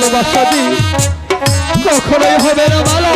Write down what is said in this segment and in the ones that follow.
ভালোবাসা দিই। কখনোই হবে না বালা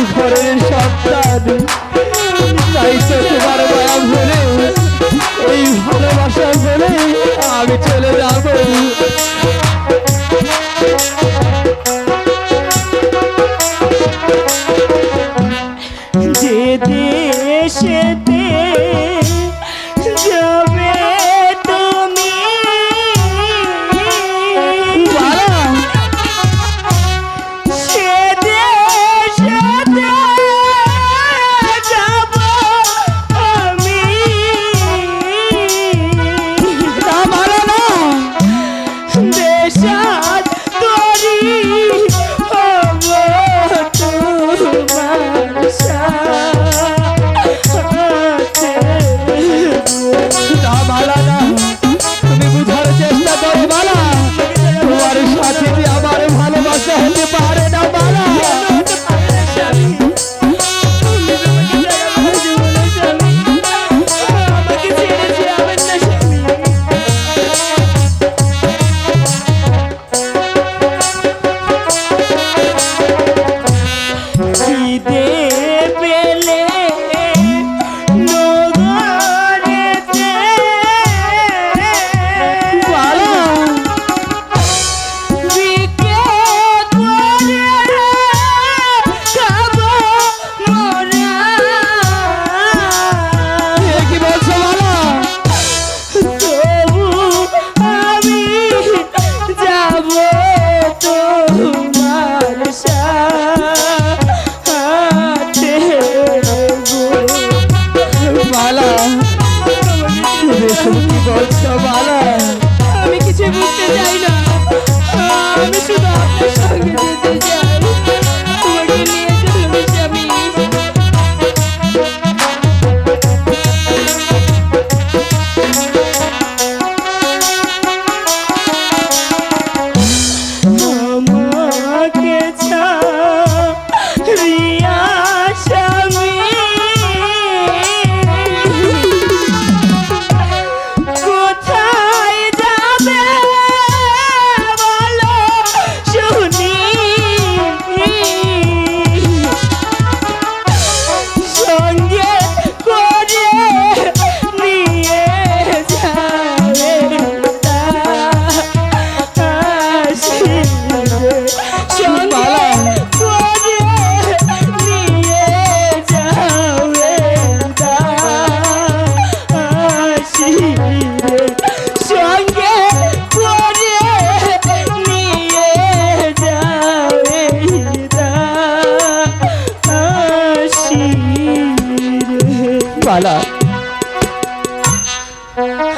She's better than Sean.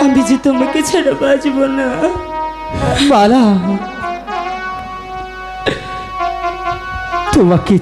আমি যে তোমাকে ছেড়ে বাঁচব না। বালা। তোমাকে